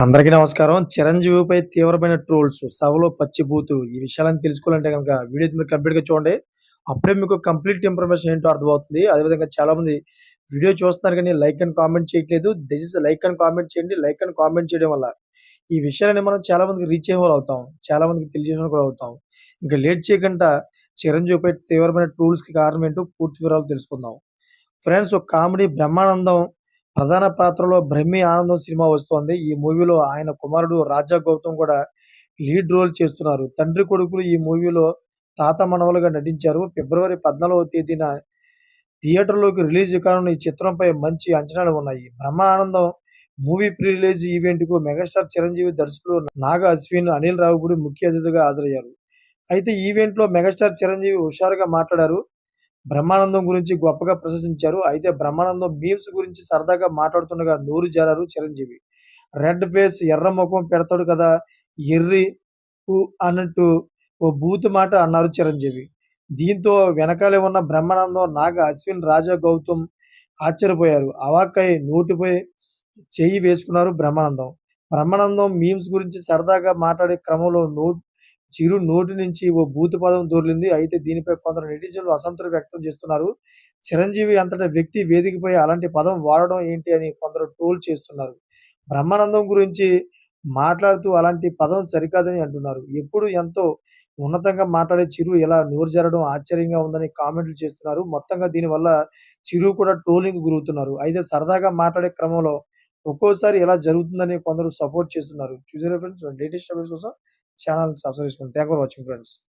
అందరికీ నమస్కారం. చిరంజీవిపై తీవ్రమైన ట్రోల్స్, సభలో పచ్చిబూతులు ఈ విషయాలను తెలుసుకోవాలంటే కనుక వీడియో మీరు కంప్లీట్‌గా చూడండి. అప్పుడే మీకు కంప్లీట్ ఇన్ఫర్మేషన్ ఏంటో అర్థమవుతుంది. అదేవిధంగా చాలామంది వీడియో చూస్తున్నారు కానీ లైక్ అండ్ కామెంట్ చేయట్లేదు. దయచేసి లైక్ అండ్ కామెంట్ చేయండి. లైక్ అండ్ కామెంట్ చేయడం వల్ల ఈ విషయాలని మనం చాలా మందికి రీచ్ అయ్యేవాళ్ళు అవుతాం. చాలా మందికి కూడా అవుతాం. ఇంకా లేట్ చేయకుండా చిరంజీవిపై తీవ్రమైన ట్రోల్స్‌కి కారణం ఏంటో పూర్తి వివరాలు తెలుసుకుందాం. ఫ్రెండ్స్ ఒక కామెడీ బ్రహ్మానందం ప్రధాన పాత్రలో 'బ్రహ్మి ఆనందం' సినిమా వస్తోంది. ఈ మూవీలో ఆయన కుమారుడు రాజా గౌతమ్ కూడా లీడ్ రోల్ చేస్తున్నారు. తండ్రి కొడుకులు ఈ మూవీలో తాత మనవలుగా నటించారు. ఫిబ్రవరి 14వ తేదీన థియేటర్‌లోకి రిలీజ్ కానున్న ఈ చిత్రంపై మంచి అంచనాలు ఉన్నాయి. 'Brahma Anandam' movie pre release ఈవెంట్‌కు megastar Chiranjeevi, దర్శకుడు నాగ అశ్విన్, అనిల్ రావిపూడి ముఖ్య అతిథిగా హాజరయ్యారు. అయితే ఈవెంట్‌లో మెగాస్టార్ చిరంజీవి హుషారుగా మాట్లాడారు. బ్రహ్మానందం గురించి గొప్పగా ప్రశంసించారు. అయితే బ్రహ్మానందం మీమ్స్ గురించి సరదాగా మాట్లాడుతుండగా నూరు జారారు చిరంజీవి. రెడ్ ఫేస్ ఎర్ర ముఖం పెడతాడు కదా ఎర్రి అన్నట్టు ఓ బూత్ మాట అన్నారు చిరంజీవి. దీంతో వెనకాలే ఉన్న బ్రహ్మానందం, నాగ అశ్విన్, రాజా గౌతమ్ ఆశ్చర్యపోయారు. అవాక్కై నోటిపై చేయి వేసుకున్నారు బ్రహ్మానందం. బ్రహ్మానందం మీమ్స్ గురించి సరదాగా మాట్లాడే క్రమంలో నో చిరు నోటి నుంచి ఓ బూతు పదం దొర్లింది. అయితే దీనిపై కొందరు నెటిజన్లు అసంతృప్తి వ్యక్తం చేస్తున్నారు. చిరంజీవి అంతటా వ్యక్తి వేదికపై అలాంటి పదం వాడడం ఏంటి అని కొందరు ట్రోల్ చేస్తున్నారు. బ్రహ్మానందం గురించి మాట్లాడుతూ అలాంటి పదం సరికాదని అంటున్నారు. ఎప్పుడు ఎంతో ఉన్నతంగా మాట్లాడే చిరు ఇలా నోరు జరగడం ఆశ్చర్యంగా ఉందని కామెంట్లు చేస్తున్నారు. మొత్తంగా దీనివల్ల చిరు కూడా ట్రోలింగ్ గురవుతున్నారు. అయితే సరదాగా మాట్లాడే క్రమంలో ఒక్కోసారి ఎలా జరుగుతుందని కొందరు సపోర్ట్ చేస్తున్నారు. చూసారా ఫ్రెండ్స్ లేటెస్ట్ అప్డేట్స్ కోసం ఛానల్ సబ్స్క్రైబ్ చేసుకోండి. Thank for watching friends.